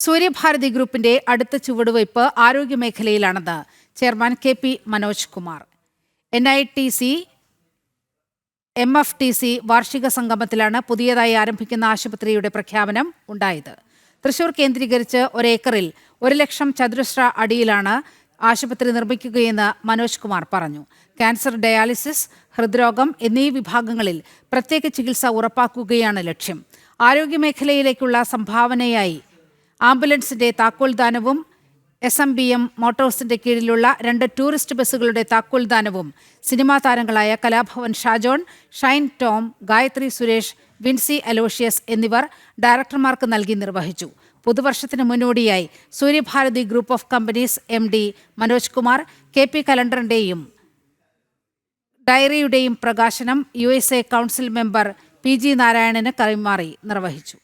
സൂര്യഭാരതി ഗ്രൂപ്പിന്റെ അടുത്ത ചുവടുവയ്പ് ആരോഗ്യമേഖലയിലാണെന്ന് chairman K P Manoj Kumar. N I T C M F T C വാർഷിക സംഗമത്തിലാണ് പുതിയതായി ആരംഭിക്കുന്ന ആശുപത്രിയുടെ പ്രഖ്യാപനം ഉണ്ടായത്. തൃശൂർ കേന്ദ്രീകരിച്ച് ഒരേക്കറിൽ ഒരു ലക്ഷം ചതുരശ്ര അടിയിലാണ് ആശുപത്രി നിർമ്മിക്കുകയെന്ന് മനോജ് കുമാർ പറഞ്ഞു. ക്യാൻസർ ഡയാലിസിസ് ഹൃദ്രോഗം എന്നീ വിഭാഗങ്ങളിൽ പ്രത്യേക ചികിത്സ ഉറപ്പാക്കുകയാണ് ലക്ഷ്യം. ആരോഗ്യമേഖലയിലേക്കുള്ള സംഭാവനയായി ആംബുലൻസിന്റെ താക്കോൽദാനവും എസ് എം ബി എം മോട്ടോഴ്സിന്റെ കീഴിലുള്ള രണ്ട് ടൂറിസ്റ്റ് ബസ്സുകളുടെ താക്കോൽദാനവും സിനിമാ താരങ്ങളായ കലാഭവൻ ഷാജോൺ ഷൈൻ ടോം ഗായത്രി സുരേഷ് വിൻസി അലോഷ്യസ് എന്നിവർ ഡയറക്ടർമാർക്ക് നൽകി നിർവഹിച്ചു. പുതുവർഷത്തിന് മുന്നോടിയായി Suryabharathi group of companies M D Manoj Kumar K P കലണ്ടറിന്റെയും ഡയറിയുടെയും പ്രകാശനം U S A council member P G നാരായണന് കൈമാറി നിർവഹിച്ചു.